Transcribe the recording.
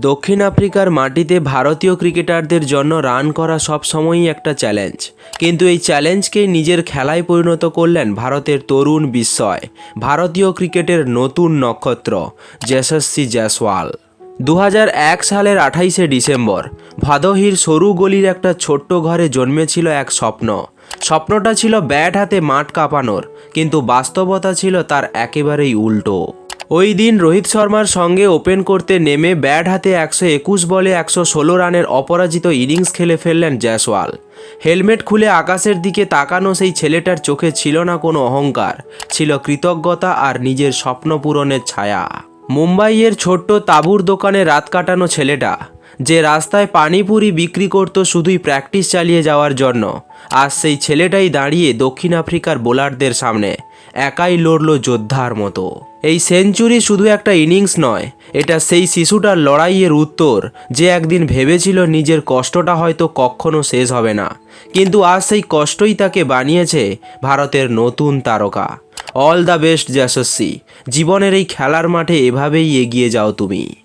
দক্ষিণ আফ্রিকার মাটিতে ভারতীয় ক্রিকেটারদের জন্য রান করা সবসময়ই একটা চ্যালেঞ্জ। কিন্তু এই চ্যালেঞ্জকেই নিজের খেলায় পরিণত করলেন ভারতের তরুণ বিস্ময়, ভারতীয় ক্রিকেটের নতুন নক্ষত্র, যশস্বী জয়সওয়াল। দু সালের আঠাইশে ডিসেম্বর, ভাদোহির সরু গলির একটা ছোট্ট ঘরে জন্মেছিল এক স্বপ্ন। স্বপ্নটা ছিল ব্যাট হাতে মাঠ কাঁপানোর, কিন্তু বাস্তবতা ছিল তার একেবারেই উল্টো। ওই দিন রোহিত শর্মার সঙ্গে ওপেন করতে নেমে ব্যাট হাতে একশো একুশ বলে একশো ষোলো রানের অপরাজিত ইনিংস খেলে ফেললেন জয়সওয়াল। হেলমেট খুলে আকাশের দিকে তাকানো সেই ছেলেটার চোখে ছিল না কোনো অহংকার, ছিল কৃতজ্ঞতা আর নিজের স্বপ্ন পূরণের ছায়া। মুম্বাইয়ের ছোট্ট তাবুর দোকানে রাত কাটানো ছেলেটা যে রাস্তায় পানিপুরি বিক্রি করত শুধুই প্র্যাকটিস চালিয়ে যাওয়ার জন্য। আর সেই ছেলেটাই দাঁড়িয়ে দক্ষিণ আফ্রিকার বোলারদের সামনে একাই লড়ল যোদ্ধার মতো। এই সেঞ্চুরি শুধু একটা ইনিংস নয়, এটা সেই শিশুটার লড়াইয়ের উত্তর যে একদিন ভেবেছিল নিজের কষ্টটা হয়তো কখনো শেষ হবে না। কিন্তু আজ সেই কষ্টই তাকে বানিয়েছে ভারতের নতুন তারকা। All the best, Yashasvi. জীবনের এই খেলার মাঠে এভাবেই এগিয়ে যাও তুমি।